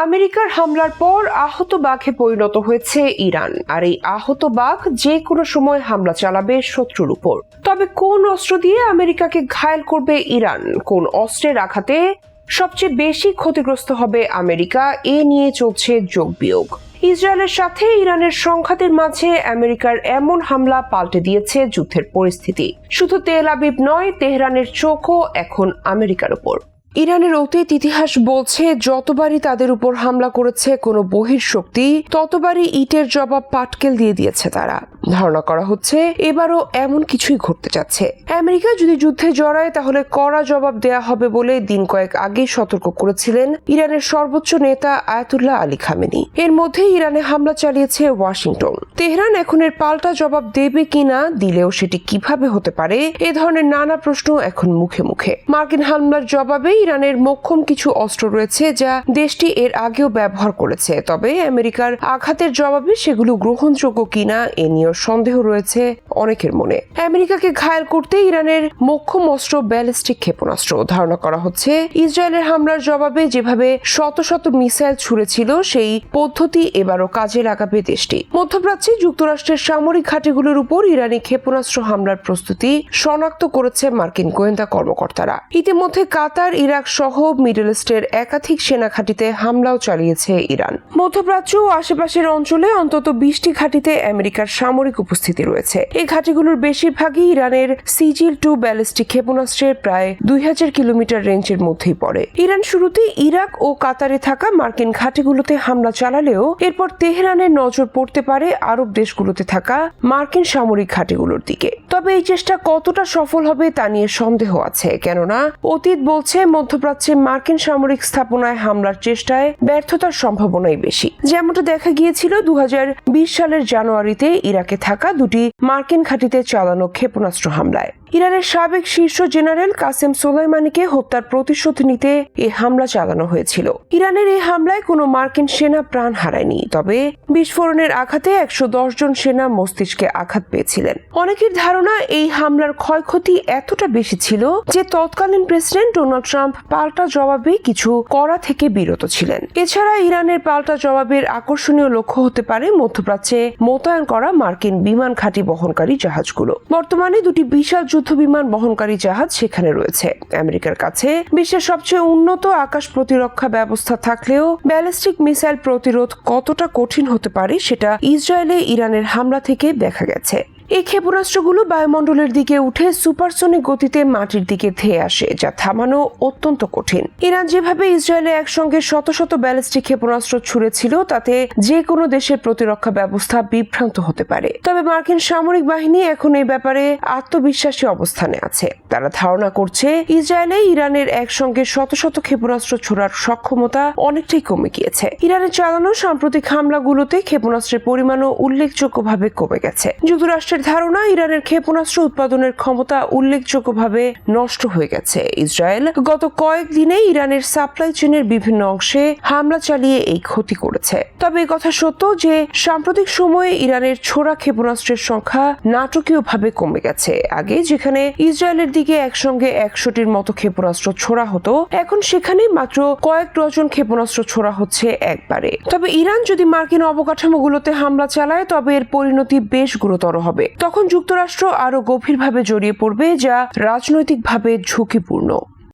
আমেরিকার হামলার পর আহত বাঘে পরিণত হয়েছে ইরান। আর এই আহত বাঘ যে কোনো সময় হামলা চালাবে শত্রুর উপর। তবে কোন অস্ত্র দিয়ে আমেরিকাকে ঘায়েল করবে ইরান? কোন অস্ত্রের আঘাতে সবচেয়ে বেশি ক্ষতিগ্রস্ত হবে আমেরিকা? এ নিয়ে চলছে যোগ বিয়োগ। ইসরায়েলের সাথে ইরানের সংঘাতের মাঝে আমেরিকার এমন হামলা পাল্টে দিয়েছে যুদ্ধের পরিস্থিতি। শুধু তেল আবিব নয়, তেহরানের চোখও এখন আমেরিকার উপর। ইরানের অতীত ইতিহাস বলছে, যতবারই তাদের উপর হামলা করেছে কোনো বহির শক্তি ততবারই ইটের জবাব পাটকেল দিয়ে দিয়েছে তারা। ধারণা করা হচ্ছে এবারও এমন কিছুই ঘটতে যাচ্ছে। আমেরিকা যদি যুদ্ধে জড়ায়, তাহলে কড়া জবাব দেয়া হবে বলে দিন কয়েক আগেই সতর্ক করেছিলেন ইরানের সর্বোচ্চ নেতা আয়াতুল্লাহ আলী খামেনি। এর মধ্যে ইরানে হামলা চালিয়েছে ওয়াশিংটন। তেহরান এখন এর পাল্টা জবাব দেবে কিনা, দিলেও সেটি কীভাবে হতে পারে, এ ধরনের নানা প্রশ্ন এখন মুখে মুখে। মার্কিন হামলার জবাবে ইরানের মোক্ষম কিছু অস্ত্র রয়েছে যা দেশটি এর আগেও ব্যবহার করেছে, তবে আমেরিকার আঘাতের জবাবে সেগুলো গ্রহণযোগ্য কিনা, এ নিয়েও সন্দেহ রয়েছে অনেকের মনে। আমেরিকাকে ঘায়েল করতে ইরানের মোক্ষম অস্ত্র ব্যালিস্টিক ক্ষেপণাস্ত্র ধারণা করা হচ্ছে। ইসরায়েলের হামলার জবাবে যেভাবে শত শত মিসাইল ছুড়েছিল, সেই পদ্ধতি এবারও কাজে লাগাবে দেশটি। মধ্যপ্রাচ্যে যুক্তরাষ্ট্রের সামরিক ঘাঁটিগুলোর উপর ইরানি ক্ষেপণাস্ত্র হামলার প্রস্তুতি শনাক্ত করেছে মার্কিন গোয়েন্দা কর্মকর্তারা। ইতিমধ্যে কাতার, ইরাক সহ মিডল ইস্টের একাধিক সেনা ঘাঁটিতে হামলাও চালিয়েছে ইরান। মধ্যপ্রাচ্য ও আশেপাশের অঞ্চলে অন্তত বিশটি ঘাঁটিতে আমেরিকার সামরিক উপস্থিতি রয়েছে। এই ঘাঁটিগুলোর বেশিরভাগই ইরানের সিজিল টু ব্যালিস্টিক ক্ষেপণাস্ত্রের প্রায় দুই হাজার কিলোমিটার রেঞ্জের মধ্যেই পড়ে। ইরান শুরুতে ইরাক ও কাতারে থাকা মার্কিন ঘাঁটিগুলোতে হামলা চালালেও এরপর তেহরানের নজর পড়তে পারে আরব দেশগুলোতে থাকা মার্কিন সামরিক ঘাঁটিগুলোর দিকে। তবে এই চেষ্টা কতটা সফল হবে তা নিয়ে সন্দেহ আছে, কেননা অতীত বলছে মধ্যপ্রাচ্যে মার্কিন সামরিক স্থাপনায় হামলার চেষ্টায় ব্যর্থতার সম্ভাবনাই বেশি। যেমনটা দেখা গিয়েছিল দু হাজার বিশ সালের জানুয়ারিতে ইরাকে থাকা দুটি মার্কিন ঘাঁটিতে চালানো ক্ষেপণাস্ত্র হামলায়। ইরানের সাবেক শীর্ষ জেনারেল কাসেম সোলাইমানিকে হত্যার প্রতিশোধ নিতে এ হামলা চালানো হয়েছিল। ইরানের এই হামলায় কোনো মার্কিন সেনা প্রাণ হারায়নি, তবে বিস্ফোরণের আঘাতে একশো দশ জন সেনা মস্তিষ্কে আঘাত পেয়েছিলেন। অনেকের ধারণা এই হামলার ক্ষয়ক্ষতি এতটা বেশি ছিল যে তৎকালীন প্রেসিডেন্ট ডোনাল্ড ট্রাম্প পাল্টা জবাবে কিছু করা থেকে বিরত ছিলেন। এছাড়া ইরানের পাল্টা জবাবের আকর্ষণীয় লক্ষ্য হতে পারে মধ্যপ্রাচ্যে মোতায়েন করা মার্কিন বিমান ঘাঁটি বহনকারী জাহাজগুলো। বর্তমানে দুটি বিশাল যুদ্ধ বিমান বহনকারী জাহাজ সেখানে রয়েছে। আমেরিকার কাছে বিশ্বের সবচেয়ে উন্নত আকাশ প্রতিরক্ষা ব্যবস্থা থাকলেও ব্যালিস্টিক মিসাইল প্রতিরোধ কতটা কঠিন হতে পারে সেটা ইসরায়েলে ইরানের হামলা থেকে দেখা গেছে। এই ক্ষেপণাস্ত্রগুলো বায়ুমণ্ডলের দিকে উঠে সুপারসনিক গতিতে মাটির দিকে ধেয়ে আসে, যা থামানো অত্যন্ত কঠিন। ইরান যেভাবে ইসরায়েলে একসঙ্গে শত শত ব্যালিস্টিক ক্ষেপণাস্ত্র ছুড়েছিল, তাতে যে কোনো দেশের প্রতিরক্ষা ব্যবস্থা বিভ্রান্ত হতে পারে। তবে মার্কিন সামরিক বাহিনী এখন এই ব্যাপারে আত্মবিশ্বাসী অবস্থানে আছে। তারা ধারণা করছে, ইসরায়েলে ইরানের একসঙ্গে শত শত ক্ষেপণাস্ত্র ছোড়ার সক্ষমতা অনেকটাই কমে গিয়েছে। ইরানের চালানো সাম্প্রতিক হামলাগুলোতে ক্ষেপণাস্ত্রের পরিমাণও উল্লেখযোগ্যভাবে কমে গেছে। যুক্তরাষ্ট্রের ধারণা, ইরানের ক্ষেপণাস্ত্র উৎপাদনের ক্ষমতা উল্লেখযোগ্যভাবে নষ্ট হয়ে গেছে। ইসরায়েল গত কয়েক দিনে ইরানের সাপ্লাই চেনের বিভিন্ন অংশে হামলা চালিয়ে এই ক্ষতি করেছে। তবে কথা সত্য যে, সাম্প্রতিক সময়ে ইরানের ছোড়া ক্ষেপণাস্ত্রের সংখ্যা নাটকীয়ভাবে কমে গেছে। আগে যেখানে ইসরায়েলের দিকে একসঙ্গে একশোটির মতো ক্ষেপণাস্ত্র ছোড়া হতো, এখন সেখানে মাত্র কয়েক ডজন ক্ষেপণাস্ত্র ছোড়া হচ্ছে একবারে। তবে ইরান যদি মার্কিন অবকাঠামোগুলোতে হামলা চালায়, তবে এর পরিণতি বেশ গুরুতর হবে। তখন যুক্তরাষ্ট্র আরও গভীরভাবে জড়িয়ে পড়বে যা রাজনৈতিকভাবে ঝুঁকিপূর্ণ।